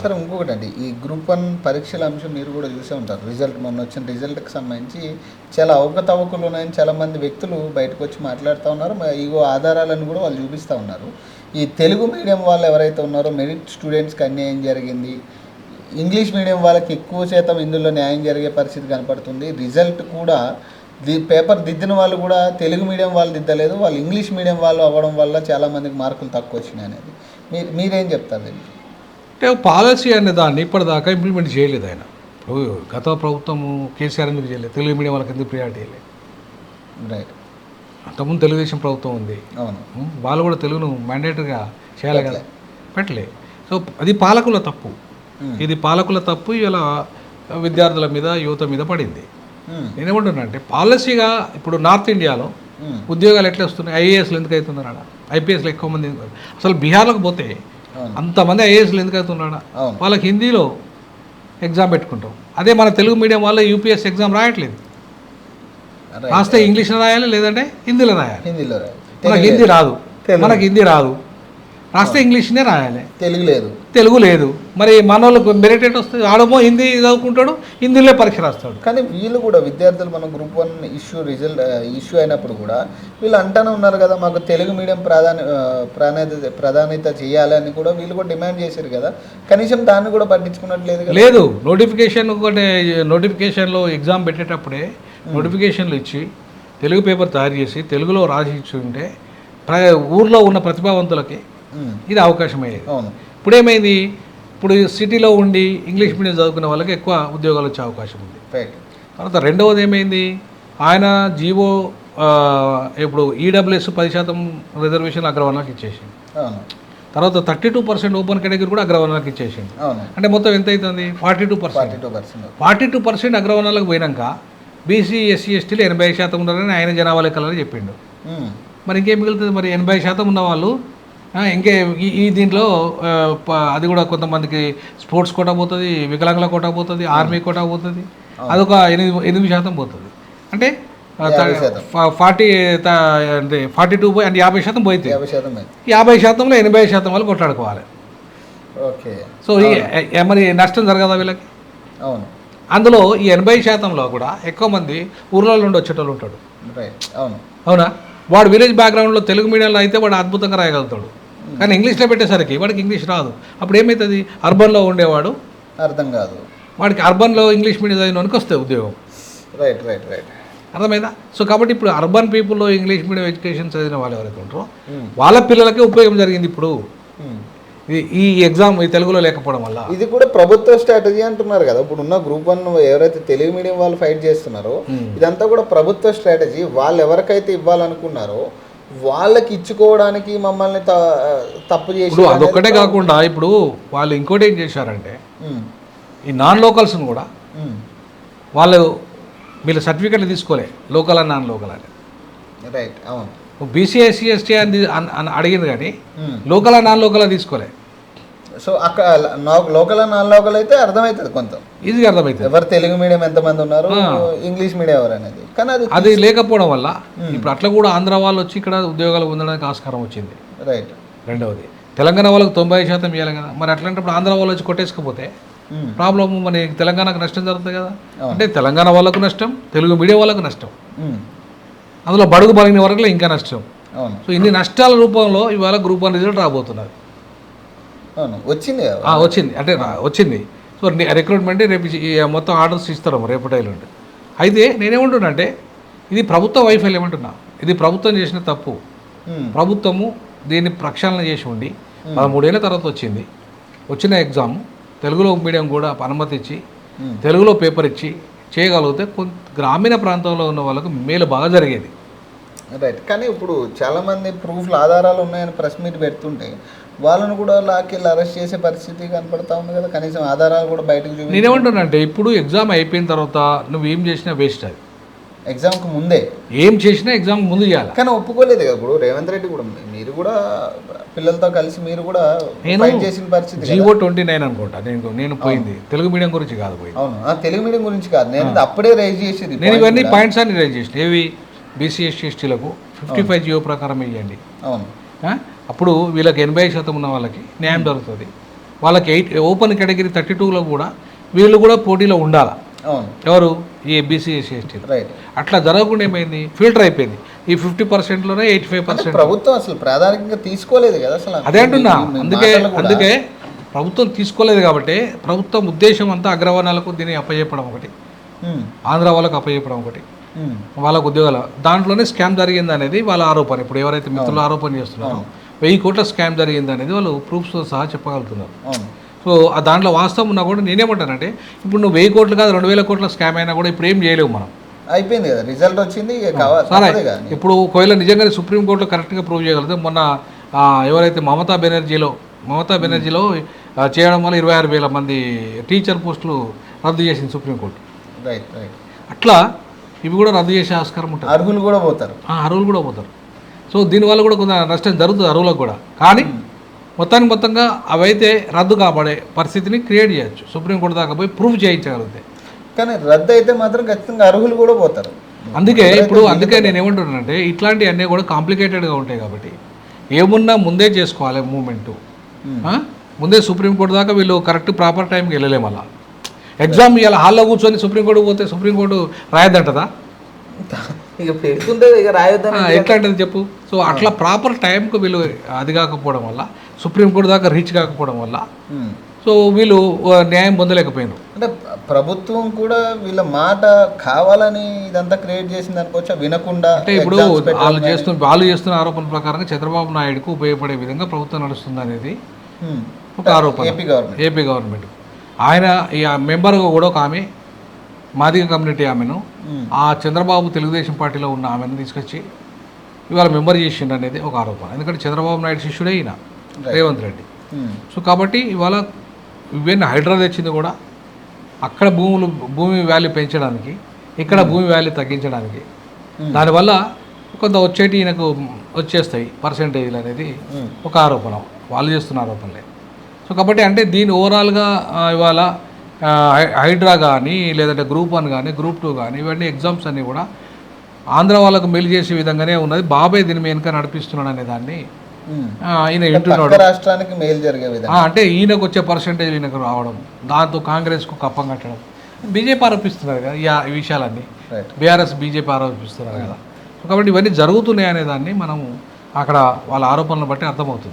సరే ఇంకొకటి అండి ఈ గ్రూప్ వన్ పరీక్షల అంశం మీరు కూడా చూసే ఉంటారు. రిజల్ట్ మొన్న వచ్చిన రిజల్ట్కి సంబంధించి చాలా అవకతవకలు ఉన్నాయని చాలా మంది వ్యక్తులు బయటకు వచ్చి మాట్లాడుతూ ఉన్నారు. ఇగో ఆధారాలను కూడా వాళ్ళు చూపిస్తూ ఉన్నారు. ఈ తెలుగు మీడియం వాళ్ళు ఎవరైతే ఉన్నారో మెరిట్ స్టూడెంట్స్కి అన్యాయం జరిగింది. ఇంగ్లీష్ మీడియం వాళ్ళకి ఎక్కువ శాతం ఇందులో న్యాయం జరిగే పరిస్థితి కనపడుతుంది. రిజల్ట్ కూడా ది పేపర్ దిద్దిన వాళ్ళు కూడా తెలుగు మీడియం వాళ్ళు దిద్దలేదు. వాళ్ళు ఇంగ్లీష్ మీడియం వాళ్ళు అవ్వడం వల్ల చాలామందికి మార్కులు తక్కువ వచ్చినాయి అనేది. మీరు మీరేం చెప్తారు దీనికి? అంటే పాలసీ అనే దాన్ని ఇప్పటిదాకా ఇంప్లిమెంట్ చేయలేదు ఆయన. గత ప్రభుత్వము కేసీఆర్ ఎందుకు చేయలేదు? తెలుగు మీడియం వాళ్ళకి ఎందుకు ప్రియారిటీ చేయలేదు రైట్ అంతకుముందు తెలుగుదేశం ప్రభుత్వం ఉంది. అవును. వాళ్ళు కూడా తెలుగును మ్యాండేటరీగా చేయాలి కదా? పెట్టలే. సో అది పాలకుల తప్పు. ఇది పాలకుల తప్పు ఇలా విద్యార్థుల మీద యువత మీద పడింది. నేనేమంటున్నా అంటే పాలసీగా ఇప్పుడు నార్త్ ఇండియాలో ఉద్యోగాలు ఎట్లా వస్తున్నాయి? ఐఏఎస్లు ఎందుకు అవుతున్నారు ఐపీఎస్లు ఎక్కువ మంది అసలు బీహార్లోకి పోతే అంతమంది ఐఏఎస్లు ఎందుకు అవుతున్నాడా వాళ్ళకి హిందీలో ఎగ్జామ్ పెట్టుకుంటాం. అదే మన తెలుగు మీడియం వాళ్ళు యూపీఎస్ ఎగ్జామ్ రాయట్లేదు. రాస్తే ఇంగ్లీష్లో రాయాలి లేదంటే హిందీలో రాయాలి. హిందీలో రాయాలి. మనకి హిందీ రాదు. మనకి హిందీ రాదు. రాస్తే ఇంగ్లీష్నే రాయాలి. తెలుగు లేదు. తెలుగు లేదు. మరి మన వాళ్ళకు మెరిట్ ఎట్ వస్తుంది? ఆడమో హిందీ చదువుకుంటాడు హిందీలో పరీక్ష రాస్తాడు. కానీ వీళ్ళు కూడా విద్యార్థులు మన group one issue result issue అయినప్పుడు కూడా వీళ్ళు అంటానే ఉన్నారు కదా మాకు తెలుగు మీడియం ప్రాధాన్య ప్రాధాన్యత ప్రాధాన్యత చేయాలి అని కూడా వీళ్ళు కూడా డిమాండ్ చేశారు కదా. కనీసం దాన్ని కూడా పట్టించుకున్నట్లేదు లేదు. నోటిఫికేషన్ ఒకటి నోటిఫికేషన్లో ఎగ్జామ్ పెట్టేటప్పుడే నోటిఫికేషన్లు ఇచ్చి తెలుగు పేపర్ తయారు చేసి తెలుగులో రాసి ఇచ్చి ఉంటే ప్ర ఊర్లో ఉన్న ప్రతిభావంతులకి ఇది అవకాశం అయ్యేది అవును. ఇప్పుడు ఏమైంది ఇప్పుడు సిటీలో ఉండి ఇంగ్లీష్ మీడియం చదువుకునే వాళ్ళకి ఎక్కువ ఉద్యోగాలు వచ్చే అవకాశం ఉంది. రైట్ తర్వాత రెండవది ఏమైంది ఆయన జీవో ఇప్పుడు ఈడబ్ల్యూఎస్ పది శాతం రిజర్వేషన్ అగ్రవర్ణాలకు ఇచ్చేసింది తర్వాత thirty two percent open category కూడా అగ్రవర్ణాలకు ఇచ్చేసింది అంటే మొత్తం ఎంత అవుతుంది forty two percent. Forty two percent అగ్రవర్ణాలకు పోయినాక బీసీ ఎస్సీ ఎస్టీలు ఎనభై శాతం ఉన్నారని ఆయన జనాభా లెక్కలని చెప్పిండు. మరి ఇంకేం మిగులుతుంది? మరి ఎనభై శాతం ఉన్న వాళ్ళు ఇంకే ఈ ఈ దీంట్లో అది కూడా కొంతమందికి స్పోర్ట్స్ కోటా పోతుంది వికలాంగుల కోటా పోతుంది ఆర్మీ కోటా పోతుంది అదొక ఎనిమిది ఎనిమిది శాతం పోతుంది. అంటే. ఫార్టీ అంటే ఫార్టీ టూ అంటే యాభై శాతం పోయింది యాభై శాతంలో ఎనభై శాతం వాళ్ళు కొట్లాడుకోవాలి. ఓకే. సో మరి నష్టం జరగదా వీళ్ళకి? అవును. అందులో ఈ ఎనభై శాతంలో కూడా ఎక్కువ మంది ఊర్ల నుండి వచ్చేటోళ్ళు ఉంటాడు అవును. అవునా? వాడు విలేజ్ బ్యాక్గ్రౌండ్లో తెలుగు మీడియంలో అయితే వాడు అద్భుతంగా రాయగలుగుతాడు. కానీ ఇంగ్లీష్లో పెట్టేసరికి వాడికి ఇంగ్లీష్ రాదు. అప్పుడు ఏమవుతుంది అర్బన్లో ఉండేవాడు? అర్థం కాదు. వాడికి అర్బన్లో ఇంగ్లీష్ మీడియం చదివినోనికి వస్తుంది ఉద్యోగం. Right right right. అర్థమైందా? సో కాబట్టి ఇప్పుడు అర్బన్ పీపుల్లో ఇంగ్లీష్ మీడియం ఎడ్యుకేషన్ చదివిన వాళ్ళు ఎవరైతే ఉంటారో వాళ్ళ పిల్లలకే ఉపయోగం జరిగింది ఇప్పుడు. ఈ- ఈ ఎగ్జామ్ ఈ తెలుగులో లేకపోవడం వల్ల. ఇది కూడా ప్రభుత్వ స్ట్రాటజీ అంటున్నారు కదా. ఇప్పుడు ఉన్న గ్రూప్ వన్ ఎవరైతే తెలుగు మీడియం వాళ్ళు ఫైట్ చేస్తున్నారో ఇదంతా కూడా ప్రభుత్వ స్ట్రాటజీ. వాళ్ళు ఎవరికైతే ఇవ్వాలనుకున్నారో వాళ్ళకి ఇచ్చుకోవడానికి మమ్మల్ని తప్పు చేసి అదొక్కటే కాకుండా ఇప్పుడు వాళ్ళు ఇంకోటి ఏం చేశారంటే ఈ నాన్ లోకల్స్ని కూడా వాళ్ళు వీళ్ళ సర్టిఫికెట్లు తీసుకోలే లోకల్ అని నాన్ లోకల్ అని. రైట్ అవును. బీసీ ఎస్సీ ఎస్టీ అని అడిగింది కానీ. లోకల్ నాన్ లోకల్ తీసుకోలే. సో అక్కడ లోకల్ నాన్ లోకల్ అయితే అర్థమవుతుంది కొంత. ఈజీగా అర్థమవుతుంది ఎవరు తెలుగు మీడియం ఎంతమంది ఉన్నారు ఇంగ్లీష్ మీడియం ఎవరు అనేది. కానీ అది అది లేకపోవడం వల్ల ఇప్పుడు అట్లా కూడా ఆంధ్ర వాళ్ళు వచ్చి ఇక్కడ ఉద్యోగాలు పొందడానికి ఆస్కారం వచ్చింది. రైట్. రెండవది తెలంగాణ వాళ్ళకి తొంభై శాతం ఇవ్వాలి కదా. మరి అట్లాంటప్పుడు ఆంధ్ర వాళ్ళు వచ్చి కొట్టేసుకపోతే ప్రాబ్లం మన తెలంగాణకు నష్టం జరుగుతుంది కదా. అంటే తెలంగాణ వాళ్ళకు నష్టం తెలుగు మీడియం వాళ్ళకు నష్టం. అందులో బడుగు బలిగిన వరకు ఇంకా నష్టం. సో ఇన్ని నష్టాల రూపంలో ఇవాళ గ్రూప్ వన్ రిజల్ట్ రాబోతున్నది. అవును వచ్చింది వచ్చింది. అంటే వచ్చింది. సో రిక్రూట్మెంట్ రేపు మొత్తం ఆర్డర్స్ ఇస్తారు రేపటి ఎల్లుండి అయితే నేనేమంటున్నా అంటే ఇది ప్రభుత్వ వైఫల్యం ఏమంటున్నా ఇది ప్రభుత్వం చేసిన తప్పు. ప్రభుత్వము దీన్ని ప్రక్షాళన చేసి ఉండి పదమూడేళ్ళ తర్వాత వచ్చింది. వచ్చిన ఎగ్జామ్ తెలుగులో మీడియం కూడా అనుమతి ఇచ్చి. తెలుగులో పేపర్ ఇచ్చి చేయగలిగితే కొంత గ్రామీణ ప్రాంతంలో ఉన్న వాళ్ళకు మేలు బాగా జరిగేది. రైట్ కానీ ఇప్పుడు చాలా మంది ప్రూఫ్లు ఆధారాలు ఉన్నాయని ప్రెస్ మీట్ పెడుతుంటే వాళ్ళను కూడా లాకెళ్ళి అరెస్ట్ చేసే పరిస్థితి కనపడతా ఉంది కదా. కనీసం ఆధారాలు కూడా బయటకు చూపి అంటే ఇప్పుడు ఎగ్జామ్ అయిపోయిన తర్వాత నువ్వు ఏం చేసినా వేస్ట్ అది. ఎగ్జామ్కి ముందే? ఏం చేసినా ఎగ్జామ్ ముందు చేయాలి. కానీ ఒప్పుకోలేదు కదా ఇప్పుడు. రేవంత్ రెడ్డి కూడా మీరు కూడా పిల్లలతో కలిసి మీరు కూడా నేను చేసిన పరిస్థితి. జీవో ట్వంటీ నైన్ అనుకుంటా. నేను నేను పోయింది. తెలుగు మీడియం గురించి కాదు పోయింది. అవును. తెలుగు మీడియం గురించి కాదు. నేను అప్పుడే రైజ్ చేసేది నేను ఇవన్నీ పాయింట్స్ అన్ని రైజ్ చేసిన. ఏవి? బీసీ ఎస్టీ ఎస్టీలకు ఫిఫ్టీ ఫైవ్ జియో ప్రకారం వేయండి అవును? అప్పుడు వీళ్ళకి ఎనభై శాతం ఉన్న వాళ్ళకి న్యాయం జరుగుతుంది. వాళ్ళకి ఎయిట్ ఓపెన్ కేటగిరీ థర్టీ టూలో కూడా వీళ్ళు కూడా పోటీలో ఉండాలి? ఎవరు? ఈ బీసీ ఎస్సీ అట్లా జరగకుండా ఏమైంది? ఫిల్టర్ అయిపోయింది. ఈ ఫిఫ్టీ పర్సెంట్లోనే ఎయిటీ ఫైవ్ పర్సెంట్. ప్రభుత్వం అసలు ప్రాధాన్యంగా తీసుకోలేదు కదా అసలు అదే అంటున్నా. అందుకే అందుకే ప్రభుత్వం తీసుకోలేదు కాబట్టి ప్రభుత్వం ఉద్దేశం అంతా అగ్రవర్ణాలకు దీన్ని అప్పచెప్పడం ఒకటి. ఆంధ్ర వాళ్ళకు అప్పచెప్పడం ఒకటి. వాళ్ళకు ఉద్యోగాలు. దాంట్లోనే స్కామ్ జరిగింది అనేది వాళ్ళ ఆరోపణ. ఇప్పుడు ఎవరైతే మిత్రులు ఆరోపణ చేస్తున్నారో వెయ్యి కోట్ల స్కామ్ జరిగింది అనేది వాళ్ళు ప్రూఫ్స్తో సహా చెప్పగలుగుతున్నారు. సో ఆ దాంట్లో వాస్తవం ఉన్నా కూడా నేనేమంటానంటే ఇప్పుడు నువ్వు వెయ్యి కోట్లు కాదు రెండు వేల కోట్ల స్కామ్ అయినా కూడా ఇప్పుడు ఏం చేయలేవు మనం. అయిపోయింది కదా రిజల్ట్ వచ్చింది సరే. ఇప్పుడు ఒకవేళ నిజంగానే సుప్రీంకోర్టులో కరెక్ట్గా ప్రూవ్ చేయగలిగితే మొన్న ఎవరైతే మమతా బెనర్జీలో మమతా బెనర్జీలో చేయడం వల్ల ఇరవై ఆరు వేల మంది టీచర్ పోస్టులు రద్దు చేసింది సుప్రీంకోర్టు రైట్ రైట్. అట్లా ఇవి కూడా రద్దు చేసే ఆస్కారం ఉంటుంది. అర్హులు కూడా పోతారు. ఆ, అరువులు కూడా పోతారు. సో దీనివల్ల కూడా కొంత నష్టం జరుగుతుంది అరువులకు కూడా. కానీ మొత్తానికి మొత్తంగా అవైతే రద్దు కాబడే పరిస్థితిని క్రియేట్ చేయొచ్చు. సుప్రీంకోర్టు దాకా పోయి ప్రూవ్ చేయించగలిగితే. కానీ రద్దు అయితే మాత్రం ఖచ్చితంగా అర్హులు కూడా పోతారు. అందుకే ఇప్పుడు అందుకే నేను ఏమంటున్నానంటే ఇట్లాంటివి అన్నీ కూడా కాంప్లికేటెడ్గా ఉంటాయి కాబట్టి ఏమున్నా ముందే చేసుకోవాలి మూమెంటు. ముందే సుప్రీంకోర్టు దాకా వీళ్ళు కరెక్ట్ ప్రాపర్ టైంకి వెళ్ళలేము అలా ఎగ్జామ్ ఇలా హాల్లో కూర్చొని సుప్రీంకోర్టు పోతే సుప్రీంకోర్టు రాయద్దంటదా? ఇక పెడుతుంటే ఇక రాయొద్దని చెప్పు? సో అట్లా ప్రాపర్ టైంకి వీళ్ళు అది కాకపోవడం వల్ల సుప్రీంకోర్టు దాకా రీచ్ కాకపోవడం వల్ల. సో వీళ్ళు న్యాయం పొందలేకపోయినారు అంటే ప్రభుత్వం కూడా వీళ్ళ మాట కావాలని ఇదంతా క్రియేట్ చేసింది అనుకోవచ్చా? వినకుండా అంటే ఇప్పుడు వాళ్ళు చేస్తున్న వాళ్ళు చేస్తున్న ఆరోపణ ప్రకారంగా చంద్రబాబు నాయుడుకు ఉపయోగపడే విధంగా ప్రభుత్వం నడుస్తుంది అనేది. ఒక ఆరోపణ. AP government. AP government. ఆయన ఈ మెంబర్గా కూడా ఒక ఆమె మాదిగ కమ్యూనిటీ ఆమెను. ఆ చంద్రబాబు తెలుగుదేశం పార్టీలో ఉన్న ఆమెను తీసుకొచ్చి ఇవాళ మెంబర్ చేసిండు అనేది ఒక ఆరోపణ. ఎందుకంటే చంద్రబాబు నాయుడు శిష్యుడే ఈయన రేవంత్ రెడ్డి. సో కాబట్టి ఇవాళ ఇవన్నీ హైడ్రా తెచ్చింది కూడా అక్కడ భూములు భూమి వాల్యూ పెంచడానికి ఇక్కడ భూమి వాల్యూ తగ్గించడానికి. దానివల్ల కొంత వచ్చేటి ఈయనకు వచ్చేస్తాయి పర్సంటేజ్లు అనేది. ఒక ఆరోపణ. వాళ్ళు చేస్తున్న ఆరోపణలే. సో కాబట్టి అంటే దీని ఓవరాల్గా ఇవాళ హైడ్రా కానీ లేదంటే గ్రూప్ వన్ కానీ గ్రూప్ టూ కానీ ఇవన్నీ ఎగ్జామ్స్ అన్నీ కూడా ఆంధ్ర వాళ్ళకు మెయిల్ చేసే విధంగానే ఉన్నది. బాబాయ్ దీని వెనుక నడిపిస్తున్నాడు అనే దాన్ని. ఈయన వింటున్నాడు. రాష్ట్రానికి మేలు జరిగే విధంగా. అంటే ఈయనకు వచ్చే పర్సంటేజ్ ఈయనకు రావడం దాంతో కాంగ్రెస్కు కప్పం కట్టడం. బీజేపీ ఆరోపిస్తున్నారు కదా ఈ విషయాలన్నీ. బీఆర్ఎస్ బీజేపీ ఆరోపిస్తున్నారు కదా. కాబట్టి ఇవన్నీ జరుగుతున్నాయి అనే దాన్ని మనము అక్కడ వాళ్ళ ఆరోపణలను బట్టి అర్థమవుతుంది.